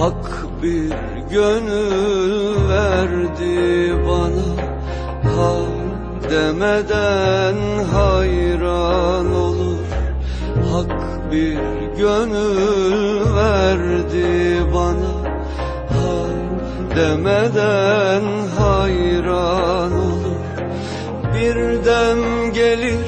Hak bir gönül verdi bana. Ha demeden hayran olur. Hak bir gönül verdi bana. Ha demeden hayran olur. Birden gelir